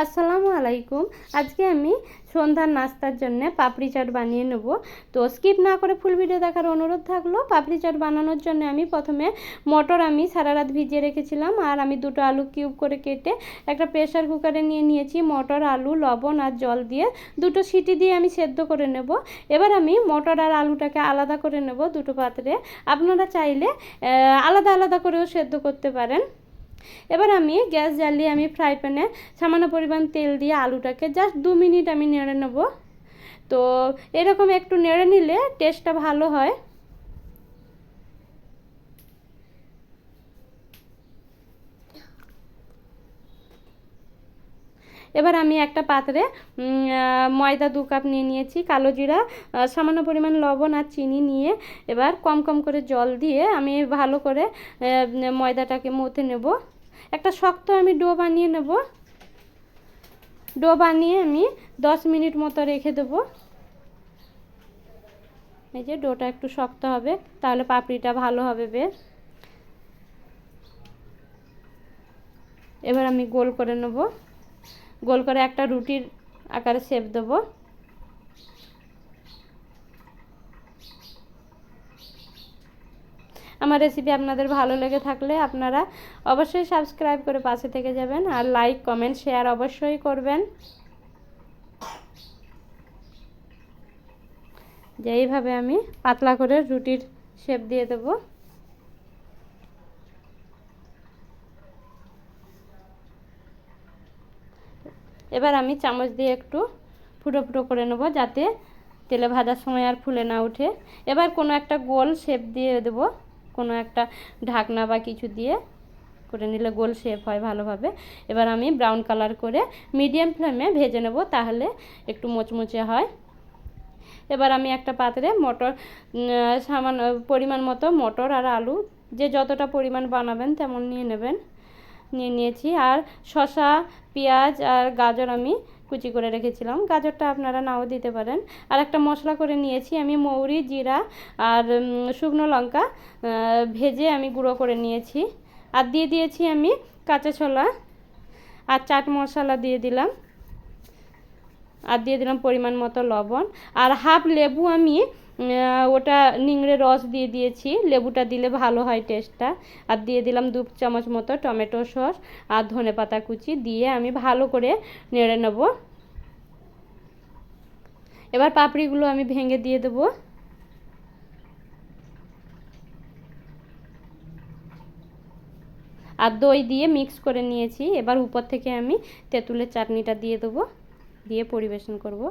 আসসালামু আলাইকুম। আজকে আমি সন্ধ্যার নাস্তার জন্য পাপড়ি চাট বানিয়ে নেব। তো স্কিপ না করে ফুল ভিডিও দেখার অনুরোধ থাকল, পাপড়ি চাট বানানোর জন্য আমি প্রথমে মটর আমি সারা রাত ভিজিয়ে রেখেছিলাম আর আমি দুটো আলু কিউব করে কেটে একটা প্রেশার কুকারে নিয়ে নিয়েছি মটর, আলু, লবণ আর জল দিয়ে দুটো সিটি দিয়ে আমি সেদ্ধ করে নেব। এবার আমি মটর আর আলুটাকে আলাদা করে নেব দুটো পাত্রে। আপনারা চাইলে আলাদা আলাদা করেও সেদ্ধ করতে পারেন। এবার আমি গ্যাস জ্বালিয়ে আমি ফ্রাই প্যানে সামান্য পরিমাণ তেল দিয়ে আলুটাকে জাস্ট দু মিনিট আমি নেড়ে নেব। তো এরকম একটু নেড়ে নিলে টেস্টটা ভালো হয়। এবার আমি একটা পাত্রে ময়দা দু কাপ নিয়ে নিয়েছি, কালো জিরা সামান্য পরিমাণ লবণ আর চিনি নিয়ে এবার কম কম করে জল দিয়ে আমি ভালো করে ময়দাটাকে মথে নেব। একটা শক্ত আমি ডো বানিয়ে নেব। ডো বানিয়ে আমি দশ মিনিট মতো রেখে দেবো। এই যে ডোটা একটু শক্ত হবে, তাহলে পাপড়িটা ভালো হবে বেশ। এবার আমি গোল করে নেব। গোল করে একটা রুটির আকারে শেপ দেবো। আমার রেসিপি আপনাদের ভালো লেগে থাকলে আপনারা অবশ্যই সাবস্ক্রাইব করে পাশে থেকে যাবেন আর লাইক কমেন্ট শেয়ার অবশ্যই করবেন। যে এইভাবে আমি পাতলা করে রুটির শেপ দিয়ে দেব। এবার আমি চামচ দিয়ে একটু ফুটো ফুটো করে নেব যাতে তেলে ভাজার সময় আর ফুলে না উঠে এবার কোনো একটা গোল শেপ দিয়ে দেবো, কোনো একটা ঢাকনা বা কিছু দিয়ে করে নিলে গোল শেপ হয় ভালোভাবে। এবার আমি ব্রাউন কালার করে মিডিয়াম ফ্লেমে ভেজে নেব তাহলে একটু মোচমুচে হয়। এবার আমি একটা পাত্রে মটর সামান্য পরিমাণ মতো মটর আর আলু, যে যতটা পরিমাণ বানাবেন তেমন নিয়ে নেবেন। নিয়ে নিয়েছি। আর শশা পেঁয়াজ আর গাজর আমি কুচি করে রেখেছিলাম। গাজরটা আপনারা নাও দিতে পারেন। আর একটা মশলা করে নিয়েছি আমি, মৌরি, জিরা আর শুকনো লঙ্কা ভেজে আমি গুঁড়ো করে নিয়েছি। আর দিয়ে দিয়েছি আমি কাঁচা ছোলা। আর চাট মশলা দিয়ে দিলাম। আর দিয়ে দিলাম পরিমাণ মতো লবণ। আর হাফ লেবু আমি ওটা নিংড়ে রস দিয়ে দিয়েছি। লেবুটা দিলে ভালো হয় টেস্টটা আর দিয়ে দিলাম দু চামচ মতো টমেটো সস আর ধনে পাতা কুচি দিয়ে আমি ভালো করে নেড়ে নেব। এবার পাপড়িগুলো আমি ভেঙে দিয়ে দেবো। আর দই দিয়ে মিক্স করে নিয়েছি। এবার উপর থেকে আমি তেঁতুলের চাটনিটা দিয়ে দেবো। দিয়ে পরিবেশন করব।